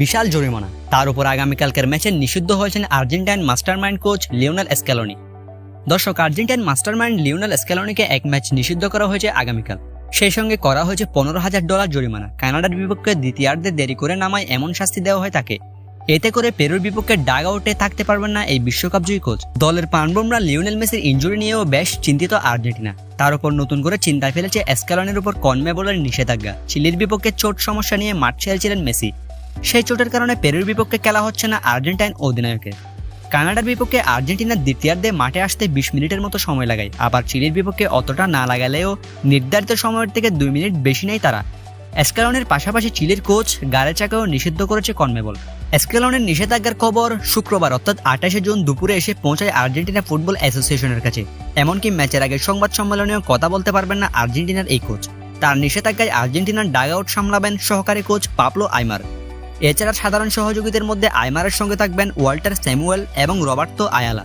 বিশাল জরিমানা। তার উপর আগামীকালকের ম্যাচে নিষিদ্ধ হয়েছেন Argentine mastermind coach Lionel Scaloni দর্শক, আর্জেন্টাইন মাস্টারমাইন্ড লিওনাল এসক্যালোনিকে এক ম্যাচ নিষিদ্ধ করা হয়েছে আগামীকাল। সেই সঙ্গে করা হয়েছে পনেরো হাজার ডলার জরিমানা। কানাডার বিপক্ষে দ্বিতীয়ার্ধে দেরি করে নামায় এমন শাস্তি দেওয়া হয় তাকে। এতে করে পেরুর বিপক্ষে ডাগ আউটে থাকতে পারবেন না এই বিশ্বকাপ জয়ী কোচ। দলের পানবোমরা লিওনেল মেসির ইঞ্জুরি নিয়েও বেশ চিন্তিত আর্জেন্টিনা। তার উপর নতুন করে চিন্তায় ফেলেছে এসকালনের উপর কনমেবলের নিষেধাজ্ঞা। চিলির বিপক্ষে চোট সমস্যা নিয়ে মাঠ ছেড়েছিলেন মেসি। সেই চোটের কারণে পেরুর বিপক্ষে খেলা হচ্ছে না আর্জেন্টাইন অধিনায়কের। কানাডার বিপক্ষে আর্জেন্টিনার দ্বিতীয়ার্ধে মাঠে আসতে বিশ মিনিটের মতো সময় লাগায়। আবার চিলির বিপক্ষে অতটা না লাগালেও নির্ধারিত সময়ের থেকে দুই মিনিট বেশি নেই তারা। এসকালনের পাশাপাশি চিলির কোচ গারেচাকেও নিষিদ্ধ করেছে কনমেবল। এসকেলনের নিষেধাজ্ঞার খবর শুক্রবার, অর্থাৎ আঠাশে জুন দুপুরে এসে পৌঁছায় আর্জেন্টিনা ফুটবল অ্যাসোসিয়েশনের কাছে। এমনকি ম্যাচের আগে সংবাদ সম্মেলনেও কথা বলতে পারবেন না আর্জেন্টিনার এই কোচ। তার নিষেধাজ্ঞায় আর্জেন্টিনার ডাগ আউট সামলাবেন সহকারী কোচ পাপলো আইমার। এছাড়া সাধারণ সহযোগীদের মধ্যে আইমারের সঙ্গে থাকবেন ওয়াল্টার স্যামুয়েল এবং রবার্তো আয়ালা।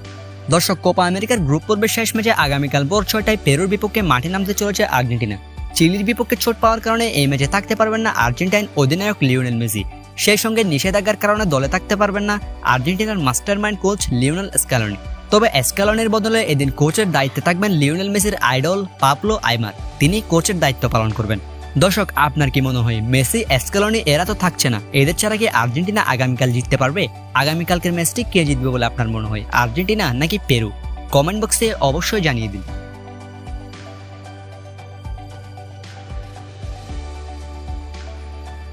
দর্শক, কোপা আমেরিকার গ্রুপ পর্বের শেষ ম্যাচে আগামীকাল ভোর ছয়টায় পেরুর বিপক্ষে মাঠে নামতে চলেছে আর্জেন্টিনা। চিলির বিপক্ষে চোট পাওয়ার কারণে এই ম্যাচে থাকতে পারবেন না আর্জেন্টাইন অধিনায়ক লিওনেল মেসি। সেই সঙ্গে নিষেধাজ্ঞার কারণে দলে থাকতে পারবেন না আর্জেন্টিনার মাস্টারমাইন্ড কোচ লিওনেল স্ক্যালনি তবে স্ক্যালনের বদলে এদিন কোচের দায়িত্বে থাকবেন লিওনেল মেসির আইডল পাপলো আইমার। তিনি কোচের দায়িত্ব পালন করবেন। দর্শক, আপনার কি মনে হয় মেসি, এসকেলনি এরা তো থাকছে না? এদের ছাড়া কি আর্জেন্টিনা আগামীকাল জিততে পারবে? আগামীকালকের ম্যাচটি কে জিতবে বলে আপনার মনে হয়? আর্জেন্টিনা নাকি পেরু? কমেন্ট বক্সে অবশ্যই জানিয়ে দিন।